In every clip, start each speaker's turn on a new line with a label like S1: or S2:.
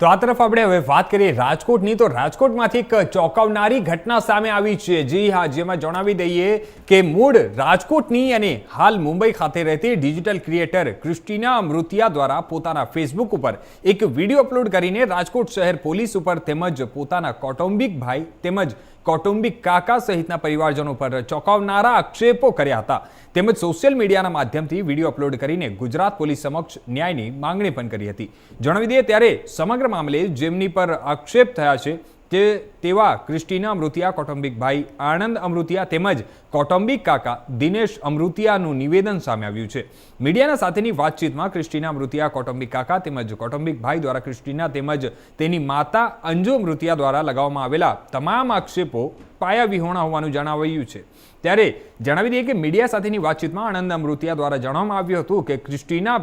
S1: તો આ તરફ આપણે હવે વાત કરીએ રાજકોટની. તો રાજકોટમાંથી એક ચોંકાવનારી ઘટના સામે આવી છે. જી હા, જેમાં જણાવી દઈએ કે મૂળ રાજકોટની અને હાલ મુંબઈ ખાતે રહેતી ડિજિટલ ક્રિએટર ક્રિસ્ટીના અમૃતિયા દ્વારા પોતાના ફેસબુક ઉપર એક વીડિયો અપલોડ કરીને રાજકોટ શહેર પોલીસ ઉપર તેમજ પોતાના કૌટુંબિક ભાઈ તેમજ કૌટુંબિક કાકા સહિતના પરિવારજનો પર ચોંકાવનારા આક્ષેપો કર્યા હતા. તેમજ સોશિયલ મીડિયાના માધ્યમથી વીડિયો અપલોડ કરીને ગુજરાત પોલીસ સમક્ષ ન્યાયની માંગણી પણ કરી હતી. જણાવી દઈએ, ત્યારે સમગ્ર મામલે જેમની પર આક્ષેપ થયા છે તે તેવા ક્રિસ્ટીના અમૃતિયા, કૌટુંબિક ભાઈ આનંદ અમૃતિયા તેમજ કૌટુંબિક કાકા દિનેશ અમૃતિયાનું નિવેદન સામે આવ્યું છે. મીડિયાના સાથેની વાતચીતમાં ક્રિસ્ટીના અમૃતિયા, કૌટુંબિક કાકા તેમજ કૌટુંબિક ભાઈ દ્વારા ક્રિસ્ટીના તેમજ તેની માતા અંજુ અમૃતિયા દ્વારા લગાવવામાં આવેલા તમામ આક્ષેપો પાયા વિહોણા હોવાનું જણાવાયું છે. ત્યારે જણાવી દઈએ કે મીડિયા સાથેની વાતચીતમાં આનંદ અમૃતિયા દ્વારા જણાવવામાં આવ્યું હતું કે ક્રિસ્ટીના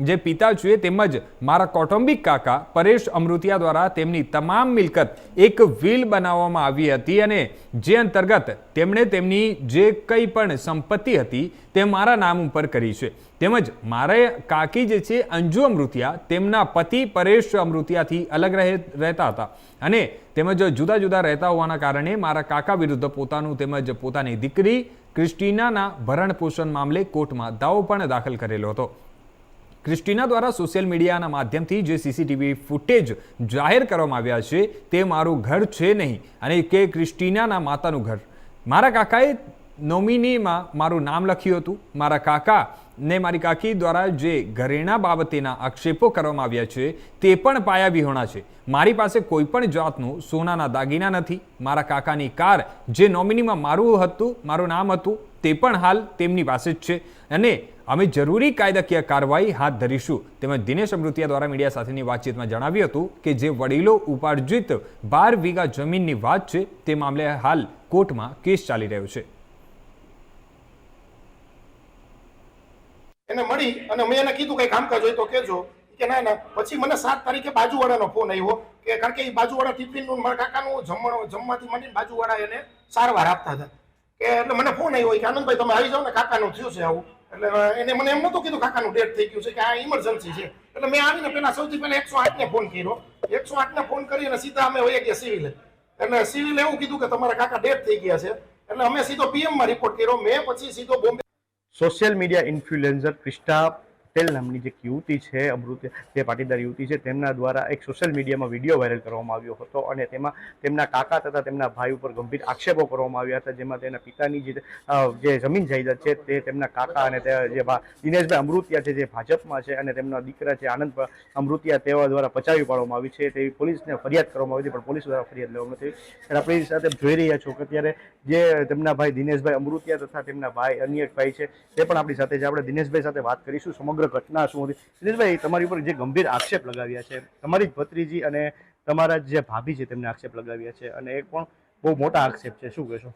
S1: જે પિતા છે તેમજ મારા કૌટુંબિક કાકા પરેશ અમૃતિયા દ્વારા તેમની તમામ મિલકત એક વિલ બનાવવામાં આવી હતી અને જે અંતર્ગત તેમણે તેમની જે કંઈ પણ સંપત્તિ હતી તે મારા નામ ઉપર કરી છે. તેમજ મારે કાકી જે છે, અંજુ અમૃતિયા, તેમના પતિ પરેશ અમૃતિયાથી અલગ રહે, રહેતા હતા. અને તેમજ જુદા જુદા રહેતા હોવાના કારણે મારા કાકા વિરુદ્ધ પોતાનું તેમજ પોતાની દીકરી ક્રિસ્ટીનાના ભરણ પોષણ મામલે કોર્ટમાં દાવો પણ દાખલ કરેલો હતો. ક્રિસ્ટીના દ્વારા સોશિયલ મીડિયાના માધ્યમથી જે સીસીટીવી ફૂટેજ જાહેર કરવામાં આવ્યા છે, તે મારું ઘર છે નહીં, અને કે ક્રિસ્ટીનાના માતાનું ઘર. મારા કાકાએ નોમિનીમાં મારું નામ લખ્યું હતું. મારા કાકા ને મારી કાકી દ્વારા જે ઘરેણા બાબતેના આક્ષેપો કરવામાં આવ્યા છે, તે પણ પાયા વિહોણા છે. મારી પાસે કોઈ પણ જાતનું સોનાના દાગીના નથી. મારા કાકાની કાર જે નોમિનીમાં મારું હતું, મારું નામ હતું તે પણ હાલ તેમની પાસે જ છે. અને અમે જરૂરી કાયદાકીય કાર્યવાહી હાથ ધરીશું. તેમજ દિનેશ અમૃતિયા દ્વારા મીડિયા સાથેની વાતચીતમાં જણાવ્યું હતું કે જે વડીલો ઉપાર્જિત બાર વીઘા જમીનની વાત છે, તે મામલે હાલ કોર્ટમાં કેસ ચાલી રહ્યો છે.
S2: એને મળી અને મેં એને કીધું કઈ કામકાજ હોય તો કેજો કે ના ના. પછી મને સાત તારીખે બાજુવાળાનો ફોન આવ્યો કે કારણ કે એ બાજુવાળા ટિફિનનું મારા કાકાનું જમવાનું જમવાથી માંડીને બાજુવાળા એને સારવાર આપતા હતા. કે એટલે મને ફોન આવ્યો કે, આનંદભાઈ, તમે આવી જાઓ ને, કાકાનું થયું છે આવું. એટલે એને મને એમ નતું કીધું કાકાનું ડેથ થઈ ગયું છે કે આ ઇમરજન્સી છે. એટલે મેં આવીને પેલા સૌથી પહેલા એકસો આઠને ફોન કર્યો. એકસો આઠને ફોન કરી અને સીધા અમે વહી ગયા સિવિલ. એટલે સિવિલ એવું કીધું કે તમારા કાકા ડેથ થઈ ગયા છે. એટલે અમે સીધો પીએમમાં રિપોર્ટ કર્યો. મેં પછી સીધો Bombay
S3: social media influencer Krista Patel નામની જે યુવતી છે, અમૃત જે પાટીદાર યુવતી છે, તેમના દ્વારા એક સોશિયલ મીડિયામાં વીડિયો વાયરલ કરવામાં આવ્યો હતો અને તેમાં તેમના કાકા તથા તેમના ભાઈ ઉપર ગંભીર આક્ષેપો કરવામાં આવ્યા હતા, જેમાં તેના પિતાની જે જમીન જાયદાદ છે તે તેમના કાકા અને તે જે દિનેશભાઈ અમૃતિયા છે, જે ભાજપમાં છે અને તેમના દીકરા છે આનંદ અમૃતિયા તેઓ દ્વારા પચાવી પાડવામાં આવી છે. તેવી પોલીસને ફરિયાદ કરવામાં આવી હતી, પણ પોલીસ દ્વારા ફરિયાદ લેવામાં નથી અને આપણી સાથે જોઈ રહ્યા છો કે અત્યારે જે તેમના ભાઈ દિનેશભાઈ અમૃતિયા તથા તેમના ભાઈ અન્ય ભાઈ છે, તે પણ આપણી સાથે છે. આપણે દિનેશભાઈ સાથે વાત કરીશું. સમગ્ર ઘટના શું હતી? દિનેશભાઈ, તમારી ઉપર જે ગંભીર આક્ષેપ લગાવ્યા છે, તમારી ભત્રીજી અને તમારા જે ભાભી છે તેમને આક્ષેપ લગાવ્યા છે અને એ પણ બહુ મોટા આક્ષેપ છે, શું કહેશો?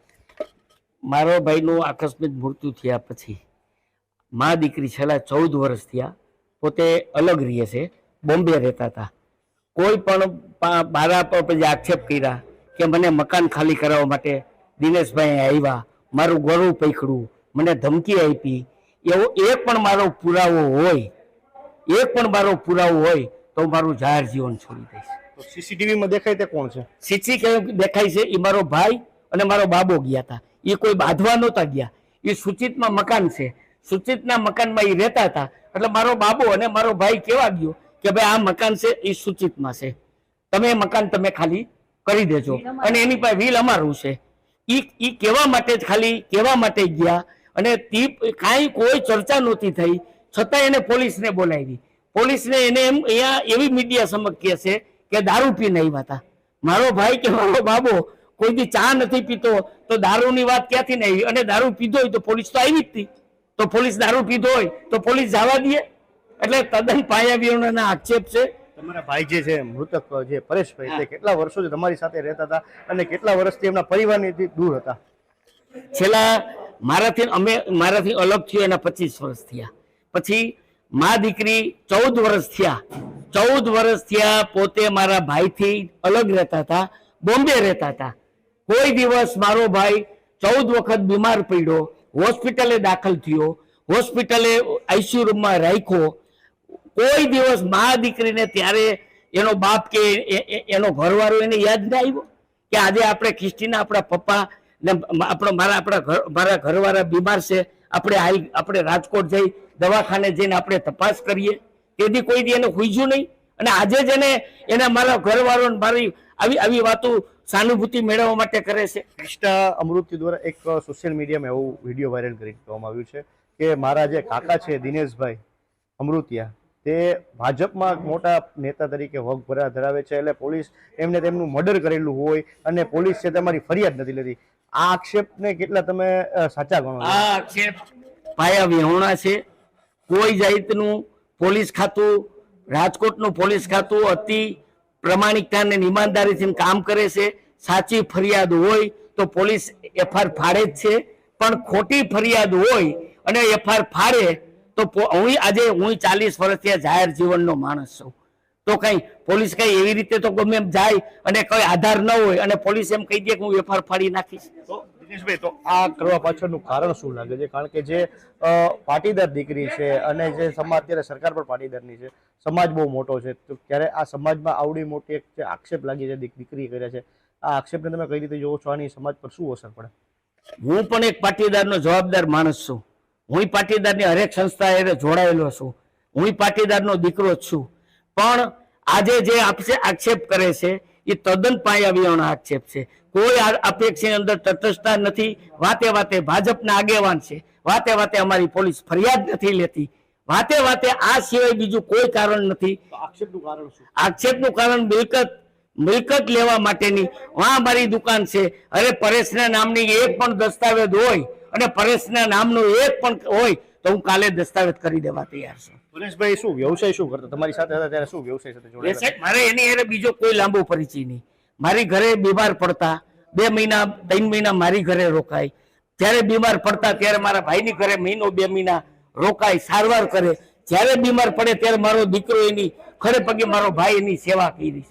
S4: મારો ભાઈનું આકસ્મિક મૃત્યુ થયા પછી, મા દીકરી છેલ્લા ચૌદ વર્ષ થયા, પોતે અલગ રહે છે, બોમ્બે રહેતા હતા. કોઈ પણ બારા પર પછી આક્ષેપ કર્યા કે મને મકાન ખાલી કરાવવા માટે દિનેશભાઈ આવ્યા, મારું ગળું પૈકડું મને ધમકી આપી એવો એક પણ મારો પુરાવો હોય એક પણ મારો પુરાવો હોય તો મારું જાહેર જીવન છોડી દઈશ.
S3: તો સીસીટીવીમાં દેખાય તે કોણ છે?
S4: સીસી કેમ દેખાય છે? એ મારો ભાઈ અને મારો બાબો ગયા હતા એ કોઈ બાંધવા નહોતા ગયા. એ સૂચિતમાં મકાન છે. સૂચિતના મકાનમાં એ રહેતા હતા. એટલે મારો બાબો અને મારો ભાઈ કેવા ગયો કે ભાઈ આ મકાન છે એ સૂચિતમાં છે. તમે એ મકાન તમે ખાલી કરી દેજો. અને એની પાસે વીલ અમારું છે. ઈ એ કહેવા માટે જ ખાલી કહેવા માટે ગયા? અને તી કાંઈ કોઈ ચર્ચા નહોતી થઈ. છતાં એને પોલીસને બોલાવી. પોલીસને એને એમ અહીંયા એવી મીડિયા સમક્ષ છે કે દારૂ પીને આવ્યા હતા. મારો ભાઈ કે મારો બાબો કોઈ બી ચા નથી પીતો તો દારૂની વાત ક્યાંથી નહીં આવી? અને દારૂ પીધો હોય તો પોલીસ તો આવી જ હતી. તો પોલીસ દારૂ પીધો હોય તો પોલીસ જવા દે. એટલે તદ્દન પાયા આક્ષેપ છે.
S3: તમારા ભાઈ જે છે મૃતક જે પરેશભાઈ તે કેટલા વર્ષોથી તમારી સાથે રહેતા હતા અને કેટલા વર્ષથી એમના પરિવારની દૂર હતા?
S4: છેલ્લા મારાથી અમે, મારાથી અલગ થયો એના પચીસ વર્ષ થયા. પછી મા દીકરી ચૌદ વર્ષ થયા. ચૌદ વર્ષ થયા પોતે મારા ભાઈથી અલગ રહેતા હતા, બોમ્બે રહેતા હતા. કોઈ દિવસ મારો ભાઈ ચૌદ વખત બીમાર પડ્યો, હોસ્પિટલે દાખલ થયો, હોસ્પિટલે આઈસીયુ રૂમમાં રાખ્યો. કોઈ દિવસ મા દીકરીને ત્યારે એનો બાપ કે એનો ઘરવાળો એને યાદ ના આવ્યો કે આજે આપણે ખ્રિસ્તીના આપણા પપ્પા ને આપણો, મારા, આપણા ઘર, મારા ઘરવાળા બીમાર છે. આપણે હાલ, આપણે રાજકોટ જઈ દવાખાને જઈને આપણે તપાસ કરીએ. તેથી કોઈ દી એને ખુઈજ્યું નહીં. અને આજે જ એને, એના મારા ઘરવાળો મારી આવી આવી વાતો સહાનુભૂતિ મેળવવા માટે કરે છે.
S3: ક્રિષ્ટા અમૃતિ દ્વારા એક સોશિયલ મીડિયામાં એવું વીડિયો વાયરલ કરી દેવામાં આવ્યું છે કે મારા જે કાકા છે, દિનેશભાઈ અમૃતિયા, તે ભાજપમાં મોટા નેતા તરીકે વગ ભરા ધરાવે છે. એટલે પોલીસ એમને તેમનું મર્ડર કરેલું હોય અને પોલીસ છે તમારી ફરિયાદ નથી લેતી આ આક્ષેપને કેટલા તમે સાચા ગણો
S4: આ આક્ષેપ પાયા વિહોણા છે. કોઈ જાતનું પોલીસ ખાતું રાજકોટનું પોલીસ ખાતું અતિ પ્રમાણિકતા અને ઈમાનદારીથી કામ કરે છે. સાચી ફરિયાદ હોય તો પોલીસ એફઆર ફાડે જ છે. પણ ખોટી ફરિયાદ હોય અને એફઆર ફાડે તો હું આજે હું ચાલીસ વર્ષથી આ જાહેર જીવનનો માણસ છું. તો કઈ પોલીસ કઈ એવી રીતે તો ગમે એમ જાય અને કઈ આધાર ન હોય અને પોલીસ એમ કહી દે કે હું એફઆર ફાડી નાખીશ.
S3: તો દિનેશભાઈ તો આ કરવા પાછળનું કારણ શું લાગે છે? કારણ કે જે પાટીદાર દીકરી છે અને જે સમાજ અત્યારે સરકાર પણ પાટીદારની છે સમાજ બહુ મોટો છે. તો ક્યારે આ સમાજમાં આવડી મોટી એક જે આક્ષેપ લાગી છે દીક- દીકરી કર્યા છે. આ આક્ષેપને તમે કઈ રીતે જોવો છો? આની સમાજ પર શું અસર પડે?
S4: હું પણ એક પાટીદારનો જવાબદાર માણસ છું. હું પાટીદારની હરેક સંસ્થા સાથે જોડાયેલો છું. હું પાટીદારનો દીકરો જ છું. પણ આજે જે આક્ષેપ કરે છે એ તદ્દન પાયાવિહોણા આક્ષેપ છે. કોઈ અપેક્ષની અંદર તટસ્થતા નથી વાતે વાતે ભાજપના આગેવાન છે વાતે વાતે અમારી પોલીસ ફરિયાદ નથી લેતી વાતે વાતે આ સિવાય બીજું કોઈ કારણ નથી.
S3: આક્ષેપનું કારણ શું?
S4: આક્ષેપનું કારણ મિલકત મિલકત લેવા માટેની આ મારી દુકાન છે. અરે પરેશના નામની એક પણ દસ્તાવેજ હોય અને પરેશના નામનો એક પણ હોય તો હું કાલે દસ્તાવેજ કરી દેવા તૈયાર છું.
S3: સુરેશભાઈ શું વ્યવસાય શું કરતા? તમારી સાથે હતા ત્યારે શું વ્યવસાય સાથે જોડાયેલા?
S4: મારે એની હારે બીજો કોઈ લાંબો પરિચય નહીં. મારી ઘરે બીમાર પડતા બે મહિના ત્રણ મહિના મારી ઘરે રોકાય. જ્યારે બીમાર પડતા ત્યારે મારા ભાઈની ઘરે મહિનો બે મહિના રોકાય સારવાર કરે. જ્યારે બીમાર પડે ત્યારે મારો દીકરો એની ખરે પગે મારો ભાઈ એની સેવા કરી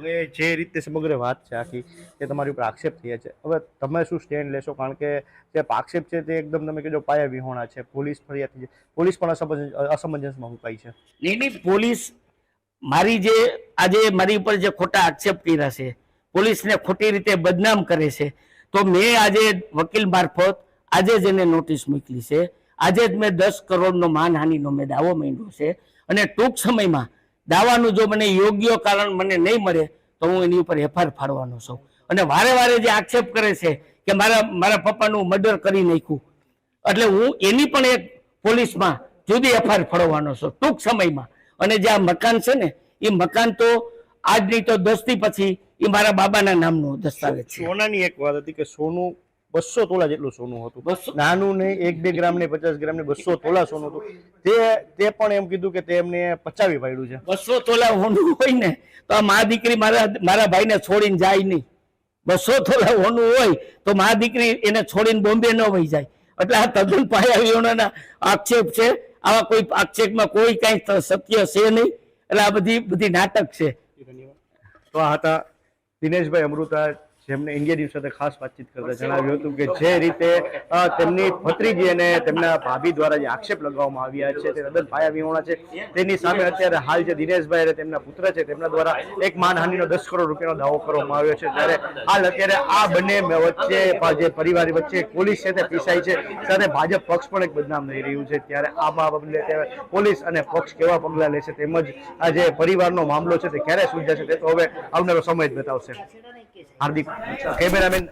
S3: હવે જે રીતે સમગ્ર વાત છે આખી, એ તમારી ઉપર આક્ષેપ થયા છે. હવે તમે શું સ્ટેન્ડ લેશો? કારણ કે જે આક્ષેપ છે તે એકદમ તમે કીધો પાયા વિહોણા છે. પોલીસ ફરિયાદ થઈ છે. પોલીસ પણ અસમંજસમાં મુકાઈ છે.
S4: નહીં નહીં, પોલીસ મારી જે, આજે મારી ઉપર જે ખોટા આક્ષેપ કર્યા છે, પોલીસને ખોટી રીતે બદનામ કરે છે, તો મેં આજે વકીલ મારફત આજે જ એને નોટિસ મોકલી છે. આજે જ મેં દસ કરોડનો માનહાનિનો મેં દાવો માંડ્યો છે. અને ટૂંક સમયમાં દાવાનું જો મને યોગ્ય કારણ મને નહીં મળે, તો હું એની ઉપર એફઆઈઆર ફાડવાનો છું. અને વારે વારે જે આક્ષેપ કરે છે કે મારા મારા પપ્પાનું મર્ડર કરી નાખ્યું, એટલે હું એની પણ એક પોલીસમાં જુદી એફઆઈઆર ફાડવાનો છું, ટૂંક સમયમાં. અને જે આ મકાન છે ને, એ મકાન તો આજની તો દસથી પછી એ મારા બાબાના નામનો દસ્તાવેજ છે.
S3: સોનાની એક વાત હતી કે સોનું બસો તોલા જેટલું સોનું હતું.
S4: બસો?
S3: નાનું નહીં એક બે ગ્રામ ને પચાસ ગ્રામ ને બસો તોલા સોનું હતું. તે તે પણ એમ કીધું કે તે એમને પચાવી પાડ્યું છે.
S4: બસો તોલા હોનું હોય ને તો આ મા દીકરી મારા મારા ભાઈને છોડીને જાય નહીં. બસો તોલા હોનું હોય તો મા દીકરી એને છોડીને બોમ્બે ન વહી જાય. એટલે આ તદ્દન પાયાવીઓના આક્ષેપ છે. આવા કોઈ આક્ષેપમાં કોઈ કાંઈ સત્ય છે નહીં. એટલે આ બધી બધી નાટક છે.
S3: તો આ હતા દિનેશભાઈ અમૃતા જેમને ઇન્ડિયા ન્યૂઝ સાથે ખાસ વાતચીત કરતા જણાવ્યું હતું કે જે રીતે તેમની ભત્રીજી અને તેમના ભાભી દ્વારા જે આક્ષેપ લગાવવામાં આવ્યા છે તે તદ્દન પાયા વિહોણા છે. તેની સામે અત્યારે હાલ જે દિનેશભાઈ અને તેમના પુત્ર છે તેમના દ્વારા એક માનહાનિનો દસ કરોડ રૂપિયાનો દાવો કરવામાં આવ્યો છે. ત્યારે હાલ અત્યારે આ બંને વચ્ચે જે પરિવાર વચ્ચે પોલીસ છે તે પીસાઈ છે. સાથે ભાજપ પક્ષ પણ એક બદનામ થઈ રહ્યું છે. ત્યારે આ બાબતે પોલીસ અને પક્ષ કેવા પગલાં લેશે તેમજ આ જે પરિવારનો મામલો છે તે ક્યારે સુલઝાશે તે તો હવે આવનારો સમય જ બતાવશે. হার্দিক। ক্যামেরাম্যান